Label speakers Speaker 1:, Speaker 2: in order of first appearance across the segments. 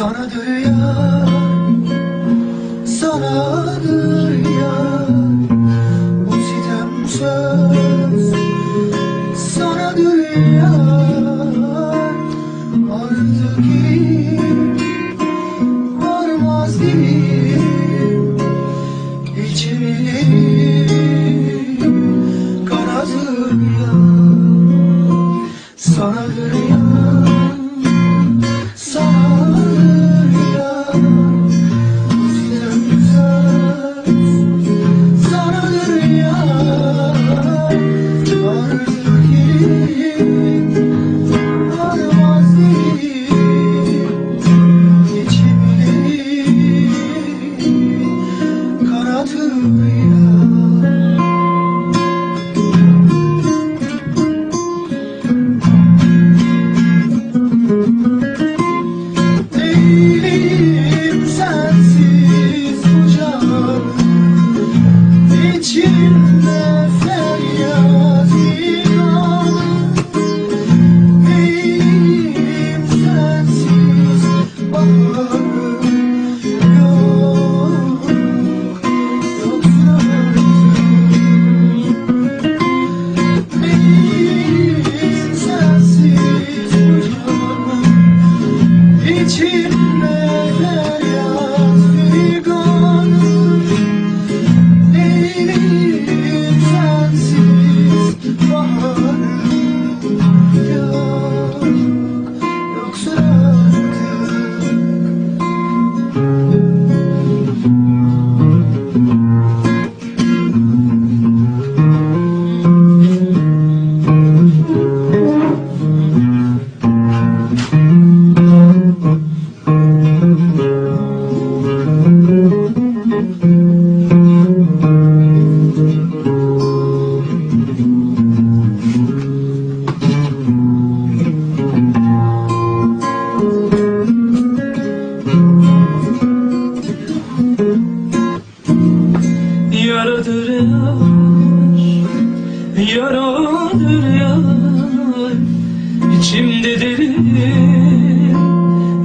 Speaker 1: Sana duyan Thank you. yar İçimde derin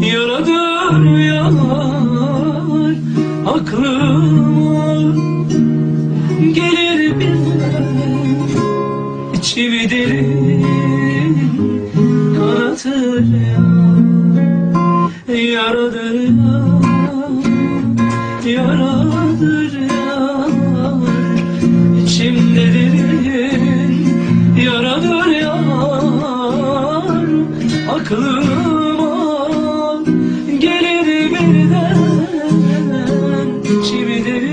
Speaker 1: yaradır yar Aklım gelir bir İçimi derin kanatır yar Yaradır yaradır yar Aklıma gelir birden. İçimi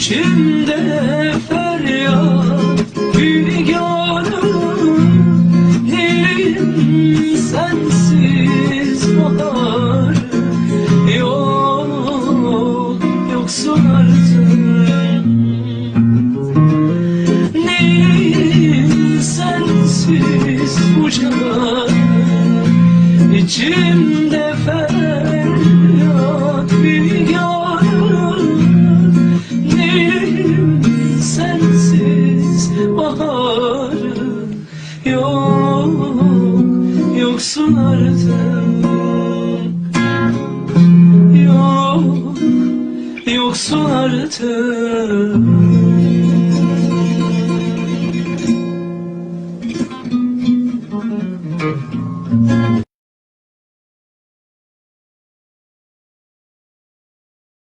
Speaker 1: İçimde feryat figanım Neyleyim sensiz bahar. Yok yoksun artık. Neyleyim sensiz bu canı İçimde feryat yoksun artık